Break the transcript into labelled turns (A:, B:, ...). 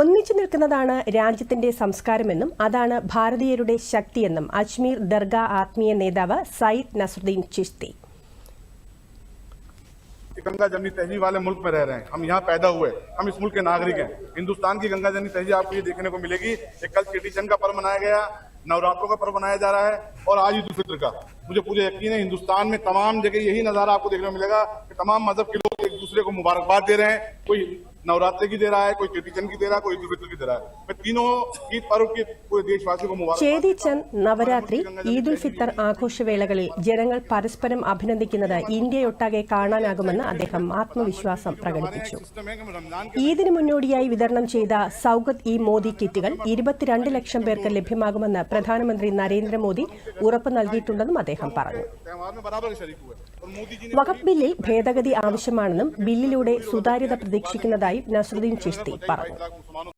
A: राज्य നിൽക്കുന്നതാണ് अदान भारतीय शक्ति ഭാരതീയരുടെ ശക്തിയെന്നും आत्मीय नेता सईद നേതാവ് चिश्ती
B: गंगा जमनी तहजीब वाले मुल्क में रह रहे हैं हम यहाँ पैदा हुए हम इस मुल्क के नागरिक हैं हिंदुस्तान की गंगा जमनी तहजीब आपको ये देखने को मिलेगी एक कल क्रिटिशन का पर्व मनाया गया नवरात्रों का पर्व मनाया जा रहा है और आज ईद फित्र का मुझे पूरे यकीन है हिंदुस्तान में तमाम जगह यही नज़ारा आपको देखने को मिलेगा कि तमाम मजहब के लोग एक दूसरे को मुबारकबाद दे रहे हैं कोई नवरात्रि की दे रहा है कोई कीर्तिचंद की दे रहा है कोई ईद की दे रहा है मैं तीनों ईद
A: पर्व की पूरे देशवासियों को मुबारक ചേതിച്ചന്ദ് ईद उल फितर ഫിത്തർ വേളകളിൽ ജനങ്ങൾ പരസ്പരം അഭിനന്ദിക്കുന്നത് ഇന്ത്യയൊട്ടാകെ കാണാനാകുമെന്ന് അദ്ദേഹം ആത്മവിശ്വാസം പ്രകടിപ്പിച്ചു ഈദിന് മുന്നോടിയായി വിതരണം ചെയ്ത സൌഗത് ഇ മോദി കിറ്റുകൾ ഇരുപത്തിരണ്ട് ലക്ഷം പേർക്ക് ലഭ്യമാകുമെന്ന് പ്രധാനമന്ത്രി നരേന്ദ്രമോദി ഉറപ്പ് നൽകിയിട്ടുണ്ടെന്നും അദ്ദേഹം പറഞ്ഞു വഖഫ് ബില്ലിൽ ഭേദഗതി ആവശ്യമാണെന്നും ബില്ലിലൂടെ സുതാര്യത പ്രതീക്ഷിക്കുന്നതായി Live Nasruddin Chishti, Parvo.